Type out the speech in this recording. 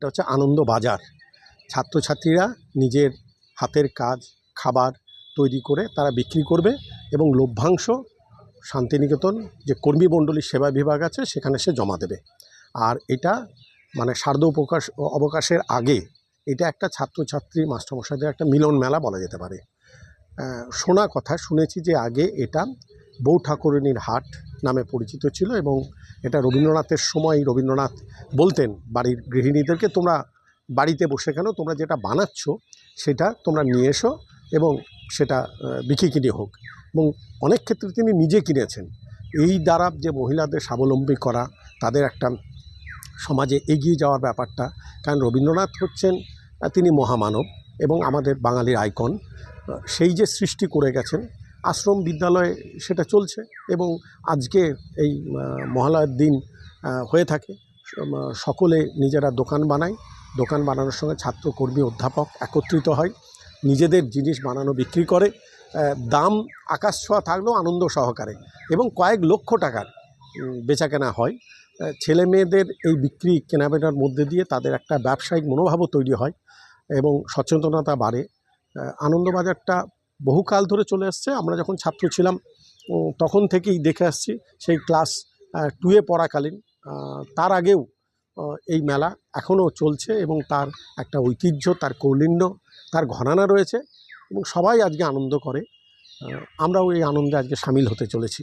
এটা হচ্ছে আনন্দ বাজার। ছাত্রছাত্রীরা নিজের হাতের কাজ, খাবার তৈরি করে তারা বিক্রি করবে এবং লভ্যাংশ শান্তিনিকেতন যে কর্মী মণ্ডলী সেবা বিভাগ আছে সেখানে সে জমা দেবে। আর এটা মানে শারদ উপকাশ, অবকাশের আগে এটা একটা ছাত্রছাত্রী মাস্টারমশাইদের একটা মিলন মেলা বলা যেতে পারে। শোনা কথা, শুনেছি যে আগে এটা বউ ঠাকুরানীর হাট নামে পরিচিত ছিল এবং এটা রবীন্দ্রনাথের সময় রবীন্দ্রনাথ বলতেন বাড়ির গৃহিণীদেরকে, তোমরা বাড়িতে বসে কেন? তোমরা যেটা বানাচ্ছ সেটা তোমরা নিয়ে এসো এবং সেটা বিক্রি কিনে হোক। এবং অনেক ক্ষেত্রে তিনি নিজে কিনেছেন। এই দ্বারা যে মহিলাদের স্বাবলম্বী করা, তাদের একটা সমাজে এগিয়ে যাওয়ার ব্যাপারটা, কারণ রবীন্দ্রনাথ হচ্ছেন তিনি মহামানব এবং আমাদের বাঙালির আইকন। সেই যে সৃষ্টি করে গেছেন আশ্রম বিদ্যালয়ে সেটা চলছে এবং আজকে এই মহালয়ার দিন হয়ে থাকে। সকলে নিজেরা দোকান বানায়। দোকান বানানোর সঙ্গে ছাত্রকর্মী অধ্যাপক একত্রিত হয়। নিজেদের জিনিস বানানো বিক্রি করে। দাম আকাশ ছোঁয়া থাকলেও আনন্দ সহকারে এবং কয়েক লক্ষ টাকার উম, বেচাকেনা হয়। ছেলে মেয়েদের এই বিক্রি কেনাবেচার মধ্যে দিয়ে তাদের একটা ব্যবসায়িক মনোভাবও তৈরি হয় এবং সচেতনতা বাড়ে। আনন্দবাজারটা বহুকাল ধরে চলে আসছে। আমরা যখন ছাত্র ছিলাম তখন থেকেই দেখে আসছি সেই ক্লাস টুয়ে পড়াকালীন। তার আগেও এই মেলা এখনও চলছে এবং তার একটা ঐতিহ্য, তার কৌলিন্য, তার ঘনানা রয়েছে এবং সবাই আজকে আনন্দ করে। আমরাও এই আনন্দে আজকে সামিল হতে চলেছি।